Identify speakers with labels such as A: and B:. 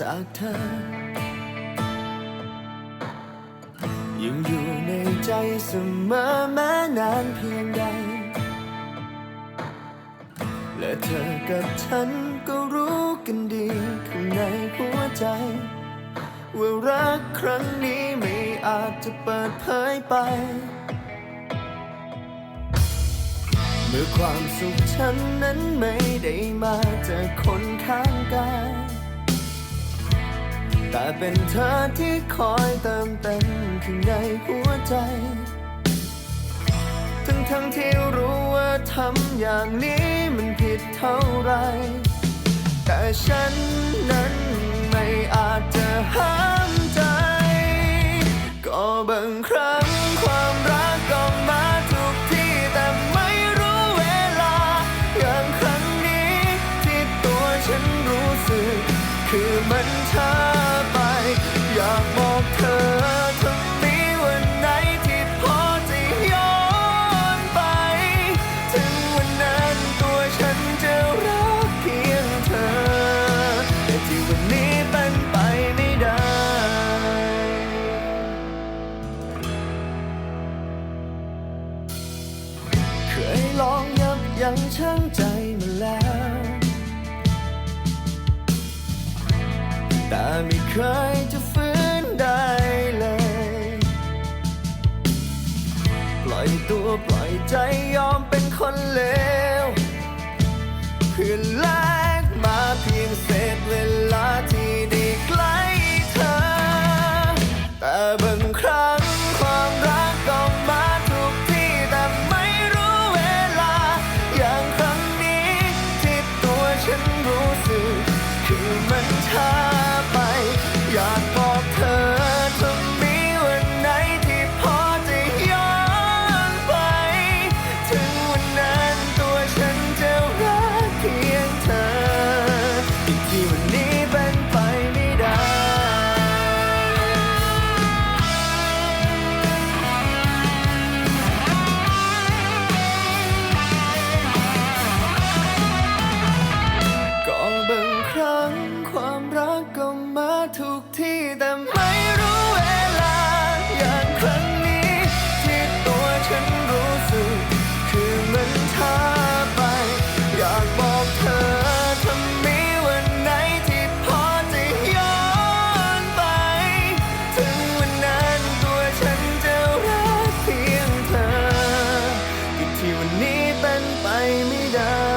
A: จากเธอ ยังอยู่ในใจเสมอแม้นานเพียงใด และเธอกับฉันก็รู้กันดีข้างในหัวใจ ว่ารักครั้งนี้ไม่อาจจะเปิดเผยไป เมื่อความสุขฉันนั้นไม่ได้มาจากคนข้างกาย แต่เป็นเธอที่คอยเติมเต็มข้างในหัวใจ ทั้งทั้งที่รู้ว่าทำอย่างนี้มันผิดเท่าไร แต่ฉันนั้นไม่อาจจะห้ามใจ ก็บางครั้งความรักก็มาทุกที่แต่ไม่รู้เวลา อย่างครั้งนี้ที่ตัวฉันรู้สึก คือมันช้า ยังชั่งใจมาแล้ว แต่ไม่เคยจะฟื้นได้เลย ปล่อยตัวปล่อยใจยอมเป็นคนเลวเพื่อแล รักก็มาทุกที่แต่ไม่รู้เวลา อย่างครั้งนี้ ที่ตัวฉันรู้สึก คือมันช้าไป อยากบอกเธอถ้ามีวันไหนที่พอจะย้อนไป ถึงวันนั้นตัวฉันจะรักเพียงเธอที่ที่วันนี้เป็นไปไม่ได้